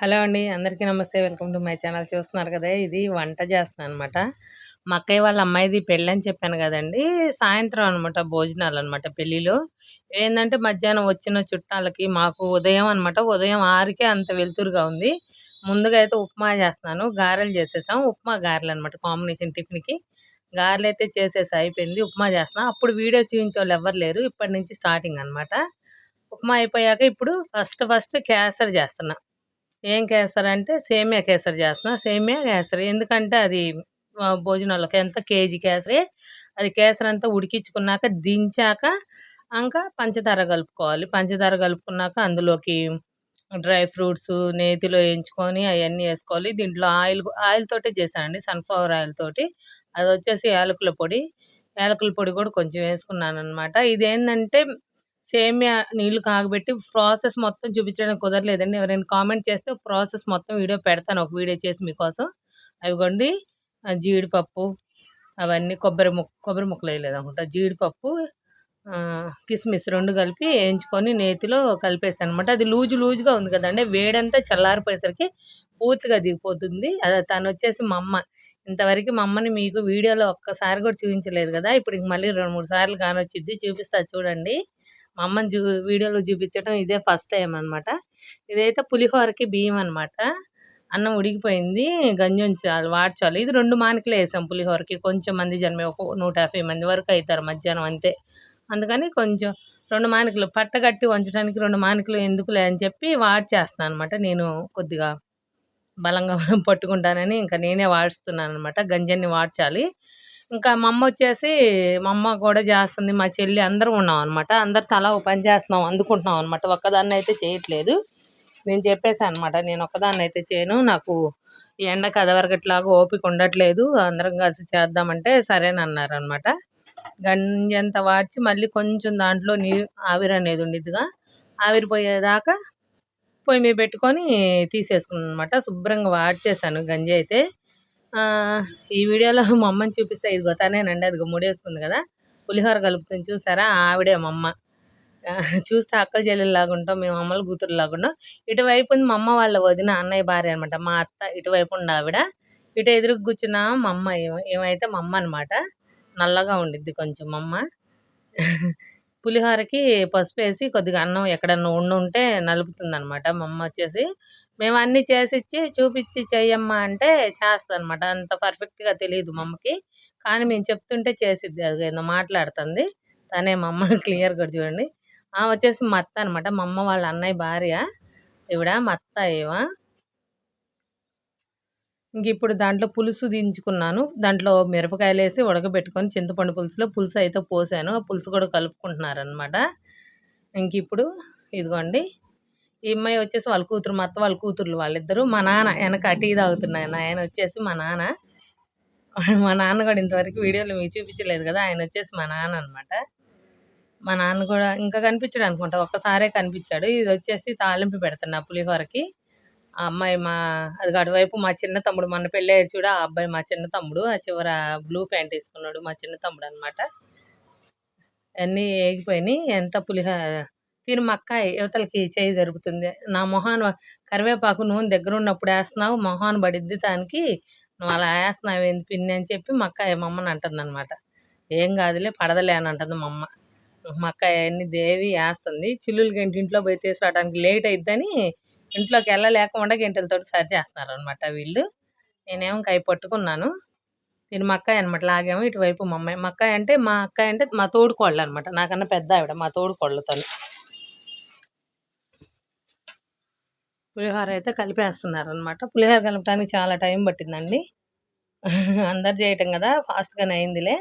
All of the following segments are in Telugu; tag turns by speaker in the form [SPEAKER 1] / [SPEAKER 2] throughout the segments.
[SPEAKER 1] హలో అండి. అందరికీ నమస్తే. Welcome to my channel. చూస్తున్నారు కదా ఇది వంట చేస్తున్నాను అనమాట మా అక్కయ్య వాళ్ళ అమ్మాయిది పెళ్ళి అని చెప్పాను కదండి. సాయంత్రం అనమాట భోజనాలు అనమాట పెళ్ళిలో. ఏంటంటే మధ్యాహ్నం వచ్చిన చుట్టాలకి మాకు ఉదయం అనమాట ఉదయం ఆరుకే అంత వెలుతురుగా ఉంది. ముందుగా అయితే ఉప్మా చేస్తున్నాను. గారెలు చేసేసాం. ఉప్మా గారెలు అనమాట కాంబినేషన్ టిఫిన్కి. గారెలు అయితే చేసేసి అయిపోయింది. ఉప్మా చేస్తున్నా. అప్పుడు వీడియో చూపించే వాళ్ళు ఎవరు లేరు. ఇప్పటి నుంచి స్టార్టింగ్ అనమాట. ఉప్మా అయిపోయాక ఇప్పుడు ఫస్ట్ ఫస్ట్ క్యాసర్ చేస్తున్నా. ఏం కేసరి అంటే సేమియా కేసరి చేస్తున్నా. సేమియా కేసరి. ఎందుకంటే అది భోజనాలకు ఎంత కేజీ కేసరి? అది కేసరి అంతా ఉడికించుకున్నాక దించాక ఇంకా పంచదార కలుపుకోవాలి. పంచదార కలుపుకున్నాక అందులోకి డ్రై ఫ్రూట్స్ నేతిలో వేయించుకొని అవన్నీ వేసుకోవాలి. దీంట్లో ఆయిల్ ఆయిల్ తోటే చేశానండి. సన్ఫ్లవర్ ఆయిల్ తోటి. అది వచ్చేసి యాలకుల పొడి. యాలకుల పొడి కూడా కొంచెం వేసుకున్నాను అనమాట ఇదేంటంటే సేమియా నీళ్ళు కాగబెట్టి ప్రాసెస్ మొత్తం చూపించడానికి కుదరలేదండి. ఎవరైనా కామెంట్ చేస్తే ప్రాసెస్ మొత్తం వీడియో పెడతాను ఒక వీడియో చేసి మీకోసం. అవిగోండి జీడిపప్పు అవన్నీ కొబ్బరి ముక్క కొబ్బరి ముక్కలు వేయలేదు అనుకుంటా. జీడిపప్పు కిస్మిస్ రెండు కలిపి వేయించుకొని నేతిలో కలిపేసాను అనమాట అది లూజు లూజుగా ఉంది కదండి. వేడంతా చల్లారిపోయేసరికి పూర్తిగా దిగిపోతుంది. అది తను వచ్చేసి మా అమ్మ. ఇంతవరకు మా అమ్మని మీకు వీడియోలో ఒక్కసారి కూడా చూపించలేదు కదా. ఇప్పుడు మళ్ళీ రెండు మూడు సార్లు కానొచ్చింది చూపిస్తా చూడండి. మా అమ్మని చూ వీడియోలో చూపించడం ఇదే ఫస్ట్ టైం అనమాట ఇదైతే పులిహోరకి బియ్యం అనమాట అన్నం ఉడికిపోయింది గంజం ఉంచాలి వాడ్చాలి ఇది రెండు మానికలు వేసాం పులిహోరకి. కొంచెం మంది జన్మే ఒక నూట యాభై మంది వరకు అవుతారు మధ్యాహ్నం అంతే. అందుకని కొంచెం రెండు మానికలు పట్టగట్టి వంచడానికి రెండు మానికలు ఎందుకులే అని చెప్పి వాడ్చేస్తాను అనమాట నేను కొద్దిగా బలంగా పట్టుకుంటానని ఇంకా నేనే వాడుస్తున్నాను అనమాట గంజన్ని వాడ్చాలి ఇంకా మా అమ్మ వచ్చేసి మా అమ్మ కూడా చేస్తుంది మా చెల్లి అందరం ఉన్నాం అనమాట అందరు తలా పని చేస్తున్నాం అందుకుంటున్నాం అనమాట ఒక్కదాన్ని అయితే చేయట్లేదు. నేను చెప్పేసాను అనమాట నేను ఒక్కదాన్ని అయితే చేయను. నాకు ఎండ కదవరకట్లాగా ఓపిక ఉండట్లేదు. అందరం కలిసి చేద్దామంటే సరేనన్నారు అనమాట గంజంత వాడ్చి మళ్ళీ కొంచెం దాంట్లో నీ ఆవిరి అనేది ఉండిద్దిగా. ఆవిరిపోయేదాకా పొయ్యి మీద పెట్టుకొని తీసేసుకున్నాను అనమాట శుభ్రంగా వాడ్చేసాను గంజి అయితే. ఈ వీడియోలో మా అమ్మని చూపిస్తే. ఇదిగో తనేనండి అదిగో ముడేసుకుంది కదా. పులిహోర కలుపుతుంది చూసారా? ఆవిడే మా అమ్మ. చూస్తే అక్కల చెల్లెల్లాగా ఉంటాం మేము అమ్మల కూతురు లాగుంటాం ఇటువైపు ఉంది మా అమ్మ వాళ్ళ వదిన అన్నయ్య భార్య అనమాట మా అత్త ఇటువైపు ఉండి ఆవిడ. ఇటు ఎదురు కూర్చున్న మా అమ్మ ఏమైతే మా అమ్మ అనమాట నల్లగా ఉండిద్ది కొంచెం మా అమ్మ. పులిహోరకి పసుపు వేసి కొద్దిగా అన్నం ఎక్కడన్నా ఉండి ఉంటే నలుపుతుంది అనమాట మా అమ్మ వచ్చేసి మేము అన్నీ చేసిచ్చి చూపించి చెయ్యమ్మా అంటే చేస్తాను అనమాట అంత పర్ఫెక్ట్గా తెలియదు మమ్మకి. కానీ మేము చెప్తుంటే చేసిద్ది. అది ఏదో మాట్లాడుతుంది. తనే మా అమ్మ క్లియర్ కూడా చూడండి. ఆ వచ్చేసి మా అత్త అనమాట మా అమ్మ వాళ్ళ అన్నయ్య భార్య. ఇవిడ మా అత్త ఇంక ఇప్పుడు దాంట్లో పులుసు దించుకున్నాను. దాంట్లో మిరపకాయలు వేసి ఉడకబెట్టుకొని చింతపండు పులుసులో పులుసు అయితే పోసాను. ఆ పులుసు కూడా కలుపుకుంటున్నారు అనమాట ఇంక ఇప్పుడు ఇదిగోండి. ఈ అమ్మాయి వచ్చేసి వాళ్ళ కూతురు మా అత్త వాళ్ళ కూతుర్లు వాళ్ళిద్దరూ. మా నాన్న వెనక టీ తాగుతున్నాయన ఆయన వచ్చేసి మా నాన్న. మా నాన్న కూడా ఇంతవరకు వీడియోలో మీకు చూపించలేదు కదా ఆయన వచ్చేసి మా నాన్న అనమాట మా నాన్న కూడా ఇంకా కనిపించాడు అనుకుంటా ఒక్కసారే కనిపించాడు. ఇది వచ్చేసి తాలింపు పెడుతున్నా పులిహోరకి. ఆ అమ్మాయి మా అది అటువైపు మా చిన్న తమ్ముడు మన పెళ్ళి అయ్యాడు చూడ ఆ అబ్బాయి మా చిన్న తమ్ముడు ఆ చివర బ్లూ ప్యాంట్ వేసుకున్నాడు మా చిన్న తమ్ముడు అనమాట అన్నీ వేగిపోయినాయి ఎంత పులిహోర తిని మా యువతలకి చేయి జరుపుతుంది. నా మొహాన్ కరివేపాకు నూనె దగ్గర ఉన్నప్పుడు వేస్తున్నావు మొహాన్ పడిద్ది దానికి. నువ్వు అలా వేస్తున్నావు ఏంది పిన్ని అని చెప్పి మక్క మమ్మని అంటుంది అనమాట ఏం కాదులే పడదలే అని అంటుంది మా అమ్మ. మా అక్క అన్ని దేవి వేస్తుంది చిల్లులకి ఏంటి ఇంట్లో పోయి తీసుకురావడానికి లేట్ అయిద్దని ఇంట్లోకి వెళ్ళలేకుండా గంటలతో సరి చేస్తున్నారు అనమాట వీళ్ళు. నేనేమో కై పట్టుకున్నాను. నేను మా అక్కయ్య అనమాట లాగేమో ఇటువైపు మా అమ్మాయి. మా అక్కయ్య అంటే మా అక్కయ్య అంటే మా తోడుకోళ్ళు అనమాట నాకన్నా పెద్ద ఆవిడ మా తోడుకోళ్ళతో పులిహోర అయితే కలిపేస్తున్నారు అనమాట పులిహోర కలపడానికి చాలా టైం పట్టిందండి. అందరు చేయటం కదా ఫాస్ట్గానే అయిందిలే.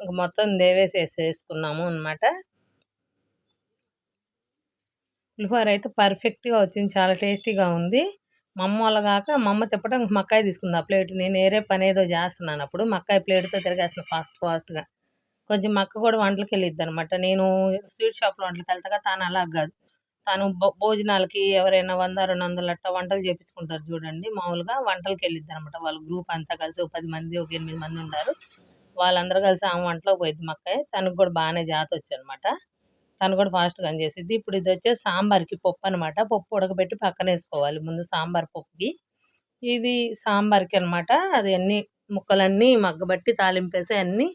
[SPEAKER 1] ఇంక మొత్తం దేవేసేసేసుకున్నాము అనమాట పులిహోర అయితే పర్ఫెక్ట్గా వచ్చింది చాలా టేస్టీగా ఉంది. మా అమ్మ వాళ్ళ కాక మా అమ్మ తిప్పడం మక్కాయ తీసుకుంది ఆ ప్లేట్. నేను వేరే పని ఏదో చేస్తున్నాను అప్పుడు మక్కాయ ప్లేట్తో తిరిగేస్తున్నా ఫాస్ట్ ఫాస్ట్గా. కొంచెం మక్క అక్క కూడా వంటలకు వెళ్ళిద్ది అనమాట నేను స్వీట్ షాప్లో వంటలకు వెళ్తాగా తాను అలా కాదు. తను భో- భోజనాలకి ఎవరైనా వంద రెండు వందలు అట్ట వంటలు చేపించుకుంటారు చూడండి మామూలుగా వంటలకు వెళ్ళిద్ది అనమాట వాళ్ళ గ్రూప్ అంతా కలిసి ఒక పది మంది ఒక ఎనిమిది మంది ఉన్నారు వాళ్ళందరూ కలిసి ఆమె వంటలో పోయిద్ది మా తనకు కూడా బాగానే జాత వచ్చనమాట తను కూడా ఫాస్ట్‌గా అని చేసిద్ది. ఇప్పుడు ఇదొచ్చేసి సాంబార్‌కి పప్పు అనమాట. పప్పు ఉడకబెట్టి పక్కన వేసుకోవాలి ముందు సాంబార్ పప్పుకి. ఇది సాంబార్‌కి అనమాట. అది అన్ని ముక్కలన్నీ మగ్గబట్టి తాలింపేసి అన్నీ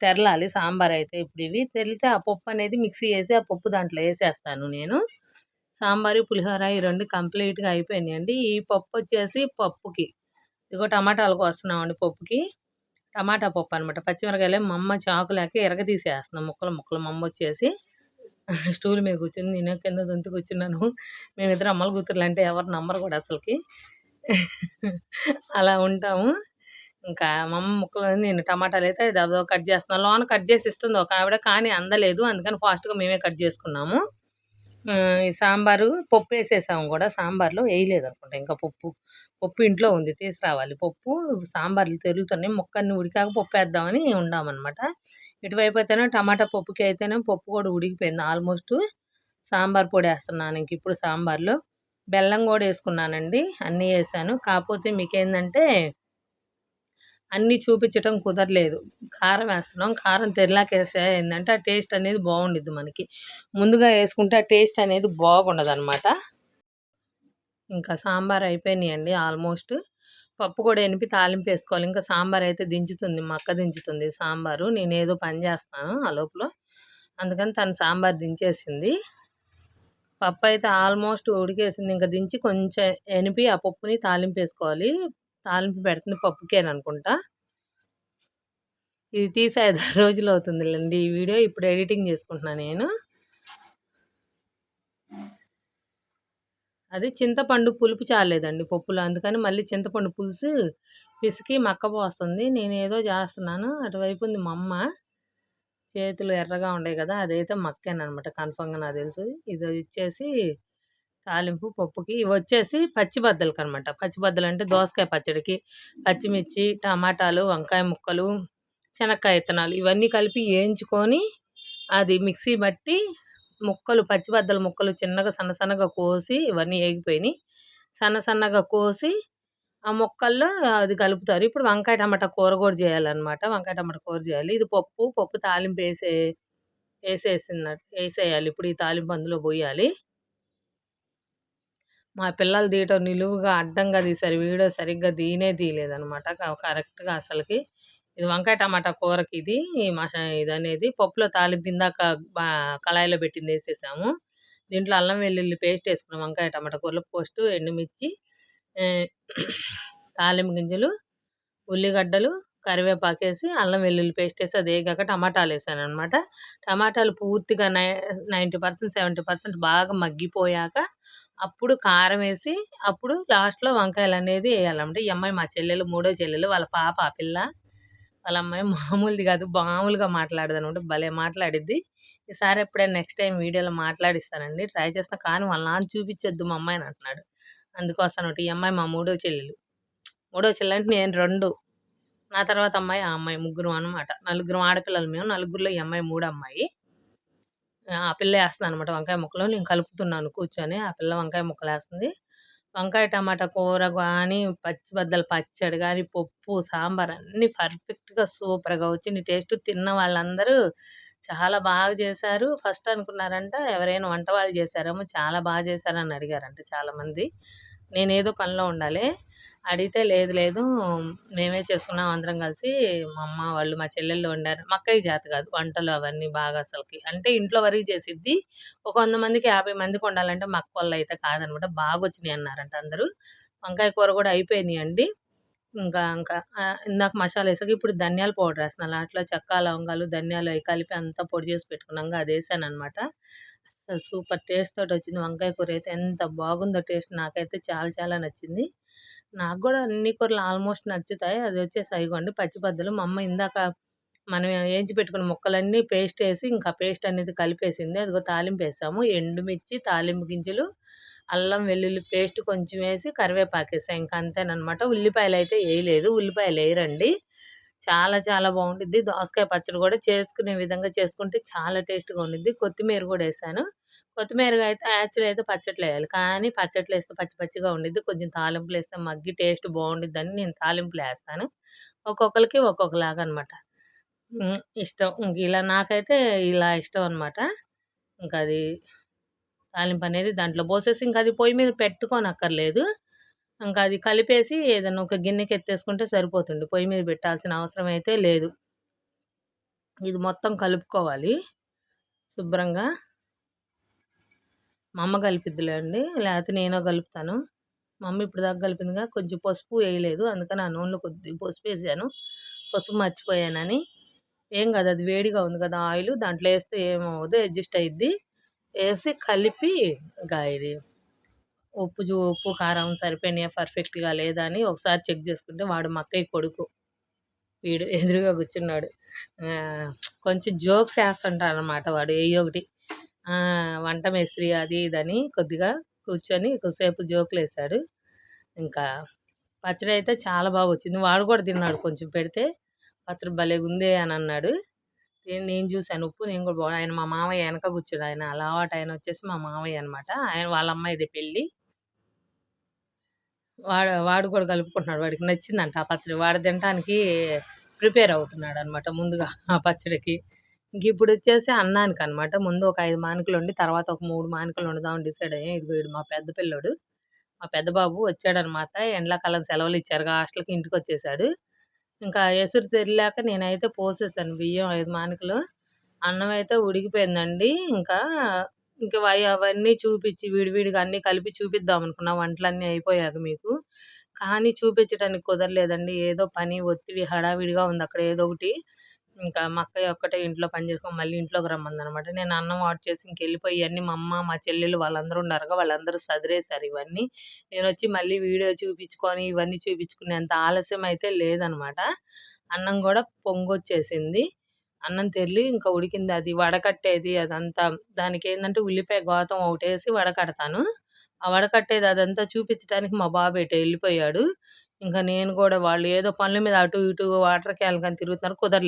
[SPEAKER 1] తెరలాలి సాంబార్ అయితే ఇప్పుడు ఇవి తెరిలితే ఆ పప్పు అనేది మిక్సీ వేసి ఆ పప్పు దాంట్లో వేసేస్తాను నేను. సాంబారు, పులిహోర ఈ రెండు కంప్లీట్‌గా అయిపోయినాయండి. ఈ పప్పు వచ్చేసి పప్పుకి ఇదిగో టమాటాలు కోస్తున్నామండి పప్పుకి. టమాటా పప్పు అనమాట. పచ్చిమిరపకాయలేమో మా అమ్మ చాకు లేక తీసేస్తున్నాం ముక్కలు ముక్కలు మా అమ్మొచ్చేసి. స్టూల్ మీద కూర్చుని నేను కింద దొంతి కూర్చున్నాను. మేమిద్దరు అమ్మలు కూతుర్లంటే ఎవరు నమ్మరు కూడా అసలుకి అలా ఉంటాము. ఇంకా మా అమ్మ ముక్కలు నేను టమాటాలైతే దబదబా కట్ చేస్తున్నాను. లోన కట్ చేసి ఇస్తుంది ఒక ఆవిడ. కానీ అందలేదు. అందుకని ఫాస్ట్‌గా మేమే కట్ చేసుకున్నాము. ఈ సాంబారు పప్పేసేసాము కూడా సాంబార్‌లో అనుకుంటా ఇంకా పప్పు. పప్పు ఇంట్లో ఉంది తీసురావాలి. పప్పు సాంబార్లు తిరుగుతున్నాయి మొక్కని ఉడికాక పప్పు వేద్దామని ఉండామనమాట. ఇటువైపయితేనే టమాటా పప్పుకి అయితేనే పప్పు కూడా ఉడికిపోయింది ఆల్మోస్ట్ సాంబార్ పొడి వేస్తున్నాను ఇంక ఇప్పుడు సాంబార్‌లో. బెల్లం కూడా వేసుకున్నానండి అన్నీ వేసాను కాకపోతే మీకేందంటే అన్నీ చూపించటం కుదరలేదు. కారం వేస్తున్నాం కారం తెరిలాకేస్తే ఏంటంటే ఆ టేస్ట్ అనేది బాగుండిద్ది మనకి. ముందుగా వేసుకుంటే ఆ టేస్ట్ అనేది బాగుండదనమాట. ఇంకా సాంబార్ అయిపోయినాయండి ఆల్మోస్ట్. పప్పు కూడా ఎనిపి తాలింపేసుకోవాలి. ఇంకా సాంబార్ అయితే దించుతుంది. మా అక్క దించుతుంది సాంబారు. నేనేదో పని చేస్తాను ఆ లోపల. అందుకని తను సాంబార్ దించేసింది. పప్పు అయితే ఆల్మోస్ట్ ఉడికేసింది. ఇంకా దించి కొంచెం ఎనిపి ఆ పప్పుని తాలింపు వేసుకోవాలి తాలింపు పెడుతుంది పప్పుకేననుకుంటా. ఇది తీసి 5, 6 రోజులవుతుందిలెండి ఈ వీడియో. ఇప్పుడు ఎడిటింగ్ చేసుకుంటున్నాను నేను. అది చింతపండు పులుపు చాలేదండి పప్పులో. అందుకని మళ్ళీ చింతపండు పులుసు పిసికి మక్క పోస్తుంది. ఏదో చేస్తున్నాను అటువైపు ఉంది మా అమ్మ. చేతులు ఎర్రగా ఉండే కదా అదైతే మక్కేననమాట కన్ఫర్మ్‌గా నాకు తెలుసు. ఇది వచ్చేసి తాలింపు పప్పుకి. వచ్చేసి పచ్చి బద్దలకనమాట. పచ్చి బద్దలంటే దోసకాయ పచ్చడికి, పచ్చిమిర్చి, టమాటాలు, వంకాయ ముక్కలు, శనక్కాయ ఇత్తనాలు ఇవన్నీ కలిపి వేయించుకొని అది మిక్సీ బట్టి ముక్కలు పచ్చి బద్దల ముక్కలు చిన్నగా సన్న సన్నగా కోసి ఇవన్నీ వేగిపోయినాయి సన్న సన్నగా కోసి ఆ ముక్కల్లో అది కలుపుతారు. ఇప్పుడు వంకాయ టమాటా కూర కూడా చేయాలన్నమాట వంకాయ టమాటా కూర చేయాలి ఇది పప్పు, పప్పు తాలింపు వేసే వేసేసినట్టు వేసేయాలి ఇప్పుడు ఈ తాలింపు అందులో పోయాలి మా పిల్లలు తీయటం నిలువుగా, అడ్డంగా తీశారు. వీడియో సరిగ్గా దీనే తీయలేదనమాట. కరెక్ట్‌గా అసలుకి ఇది వంకాయ టమాటా మసా ఇది అనేది పప్పులో తాలింపు ఇందాక కళాయిలో కళాయిలో పెట్టిందేసేసాము. దీంట్లో అల్లం వెల్లుల్లి పేస్ట్ వేసుకున్నాం వంకాయ టమాటా కూరలో. పోస్టు ఎండుమిర్చి, తాలింపు గింజలు, ఉల్లిగడ్డలు, కరివేపాకేసి అల్లం వెల్లుల్లి పేస్ట్ వేసి అది వేసాను అనమాట టమాటాలు పూర్తిగా నై 90%, 70% బాగా మగ్గిపోయాక అప్పుడు కారం వేసి అప్పుడు లాస్ట్‌లో వంకాయలు అనేది వేయాలన్నమాట ఈ అమ్మాయి మా చెల్లెలు, మూడో చెల్లెలు. వాళ్ళ పాప ఆ పిల్ల. వాళ్ళ అమ్మాయి మామూలుది కాదు మామూలుగా మాట్లాడదనమాట. భలే మాట్లాడిద్ది. ఈసారి ఎప్పుడైనా నెక్స్ట్ టైం వీడియోలో మాట్లాడిస్తానండి. ట్రై చేస్తాను కానీ వాళ్ళ నాన్న చూపించొద్దు మా అమ్మాయిని అంటున్నాడు. అందుకోసం ఈ అమ్మాయి మా మూడో చెల్లెలు. మూడో చెల్లంటే నేను రెండు నా తర్వాత అమ్మాయి, ఆ అమ్మాయి ముగ్గురం అనమాట. నలుగురం ఆడపిల్లలు మేము. నలుగురిలో ఈ అమ్మాయి మూడు అమ్మాయి. ఆ పిల్ల ఏస్తదనమాట వంకాయ ముక్కలు. నేను కలుపుతున్నాను కూర్చొని. ఆ పిల్ల వంకాయ ముక్కలు వేస్తుంది వంకాయ టమాటా కూర కానీ పచ్చి బద్దలు పచ్చడి కానీ పప్పు, సాంబార్ అన్నీ పర్ఫెక్ట్‌గా సూపర్‌గా వచ్చింది టేస్ట్. తిన్న వాళ్ళందరూ చాలా బాగా చేశారు. ఫస్ట్ అనుకున్నారంట ఎవరైనా వంట వాళ్ళు చేశారేమో చాలా బాగా చేశారని అడిగారంట చాలామంది. నేనేదో పనిలో ఉండాలి అడిగితే లేదు లేదు మేమే చేసుకున్నాం అందరం కలిసి. మా అమ్మ వాళ్ళు, మా చెల్లెళ్ళు వండారు. మా అక్కయ్యకి చేత కాదు వంటలు అవన్నీ బాగా అసలుకి అంటే ఇంట్లో వరకు చేసిద్ది. ఒక వంద మందికి, 50 మందికి వండాలంటే మా అయితే కాదనమాట. బాగా వచ్చినాయి అన్నారంట అందరూ. వంకాయ కూర కూడా అయిపోయినాయి అండి ఇంకా ఇంకా ఇందాక మసాలా వేసాక ఇప్పుడు ధనియాల పౌడర్ వేస్తున్నాను అట్లా చెక్క, లవంగాలు, ధనియాలు అవి కలిపి అంతా పొడి చేసి పెట్టుకున్నాక అది వేసాను అనమాట అసలు సూపర్ టేస్ట్ తోటి వచ్చింది వంకాయ కూర అయితే ఎంత బాగుందో టేస్ట్ నాకైతే చాలా చాలా నచ్చింది. నాకు కూడా అన్ని కూరలు ఆల్మోస్ట్ నచ్చుతాయి. అది వచ్చేసి అయిగోండి పచ్చి బద్దలు. మా అమ్మ ఇందాక మనం ఏంచి పెట్టుకున్న ముక్కలన్నీ పేస్ట్ వేసి ఇంకా పేస్ట్ అనేది కలిపేసింది. అదిగో తాలింపేసాము. ఎండుమిర్చి, తాలింపు గింజలు, అల్లం వెల్లుల్లి పేస్ట్ కొంచెం వేసి కరివేపాకేసాం ఇంకా అంతేనమాట ఉల్లిపాయలు అయితే వేయలేదు ఉల్లిపాయలు వేయరండి చాలా చాలా బాగుంటుంది దోసకాయ పచ్చడి కూడా చేసుకునే విధంగా చేసుకుంటే చాలా టేస్ట్‌గా ఉండిద్ది. కొత్తిమీర కూడా వేసాను కొత్తిమీర అయితే యాక్చువల్లీ అయితే పచ్చట్లో వేయాలి కానీ పచ్చట్లు వేస్తే పచ్చి పచ్చిగా ఉండిద్ది. కొంచెం తాలింపులు వేస్తే మగ్గి టేస్ట్ బావుండిద్దని నేను తాలింపులు వేస్తాను ఒక్కొక్కరికి ఒక్కొక్కలాగా అనమాట. ఇష్టం. ఇంక ఇలా నాకైతే ఇలా ఇష్టం అనమాట. ఇంకా అది తాలింపు అనేది దాంట్లో పోసేసి ఇంకా అది పొయ్యి మీద పెట్టుకోనక్కర్లేదు ఇంకా అది కలిపేసి ఏదైనా ఒక గిన్నెకి ఎత్తేసుకుంటే సరిపోతుంది. పొయ్యి మీద పెట్టాల్సిన అవసరం అయితే లేదు. ఇది మొత్తం కలుపుకోవాలి. శుభ్రంగా. మా అమ్మ కలిపిద్దిలే అండి. లేకపోతే నేనో కలుపుతాను. మా అమ్మ ఇప్పుడు దాకా కలిపిందిగా కొంచెం పసుపు వేయలేదు. అందుకని ఆ నూనెలో కొద్ది పసుపు వేసాను. పసుపు మర్చిపోయానని. ఏం కాదు అది వేడిగా ఉంది కదా ఆయిల్. దాంట్లో వేస్తే ఏమవ్వదు అడ్జస్ట్ అయ్యిద్ది వేసి కలిపి ఇంకా ఇది ఉప్పు చూ ఉప్పు కారం సరిపోయినాయా పర్ఫెక్ట్గా లేదా అని ఒకసారి చెక్ చేసుకుంటే వాడు మా అక్కయ్య కొడుకు. వీడు ఎదురుగా కూర్చున్నాడు. కొంచెం జోక్స్ వేస్తుంటాడు అనమాట వాడు ఏ ఒకటి. వంట మేస్త్రి అది ఇదని కొద్దిగా కూర్చొని కొద్దిసేపు జోకులు వేశాడు. ఇంకా పచ్చడి అయితే చాలా బాగా వచ్చింది. వాడు కూడా తిన్నాడు కొంచెం పెడితే పచ్చడి భలే ఉందే అని అన్నాడు. నేను చూశాను ఉప్పు నేను కూడా బాగా ఆయన మా మామయ్య వెనక కూర్చోడు ఆయన అలవాటు ఆయన వచ్చేసి మా మామయ్య అనమాట ఆయన వాళ్ళ అమ్మాయిది పెళ్ళి. వాడు వాడు కూడా కలుపుకుంటున్నాడు. వాడికి నచ్చిందంట ఆ పచ్చడి. వాడు తినడానికి ప్రిపేర్ అవుతున్నాడు అనమాట ముందుగా ఆ పచ్చడికి. ఇంక ఇప్పుడు వచ్చేసి అన్నానికి అనమాట ముందు ఒక ఐదు మానికలు ఉండి తర్వాత ఒక మూడు మానికలు వండుదామని డిసైడ్ అయ్యాం. ఇది వీడు మా పెద్ద పిల్లోడు. మా పెద్ద బాబు వచ్చాడనమాట ఎండాకాలం సెలవులు ఇచ్చారు హాస్టల్కి ఇంటికి వచ్చేసాడు. ఇంకా ఎసురు తెరిలాక నేనైతే పోసేసాను బియ్యం ఐదు మానికలు. అన్నం అయితే ఉడికిపోయిందండి. ఇంకా ఇంకా అవన్నీ చూపించి విడివిడిగా అన్నీ కలిపి చూపిద్దాం అనుకున్నా. వంటలన్నీ అయిపోయాక మీకు. కానీ చూపించడానికి కుదరలేదండి. ఏదో పని ఒత్తిడి హడావిడిగా ఉంది. అక్కడ ఏదో ఒకటి. ఇంకా మా అక్కయ్య ఒక్కటే ఇంట్లో పని చేసుకొని మళ్ళీ ఇంట్లోకి రమ్మందనమాట. నేను అన్నం ఆర్డర్ చేసి ఇంకెళ్ళిపోయి ఇవన్నీ మా అమ్మ మా చెల్లెలు వాళ్ళందరూ ఉన్నారుగా వాళ్ళందరూ సదిరేశారు ఇవన్నీ. నేను వచ్చి మళ్ళీ వీడియో చూపించుకొని ఇవన్నీ చూపించుకునేంత ఆలస్యం అయితే లేదనమాట. అన్నం కూడా పొంగొచ్చేసింది. అన్నం తెల్లి ఇంకా ఉడికింది. అది వడకట్టేది అదంతా. దానికి ఏంటంటే ఉల్లిపాయ గోతం ఒకటేసి వడకడతాను. ఆ వడకట్టేది అదంతా చూపించడానికి మా బాబు ఎటో వెళ్ళిపోయాడు. ఇంకా నేను కూడా వాళ్ళు ఏదో పనుల మీద అటు ఇటు వాటర్ క్యాన్ కానీ తిరుగుతున్నారు కుదరలేదు.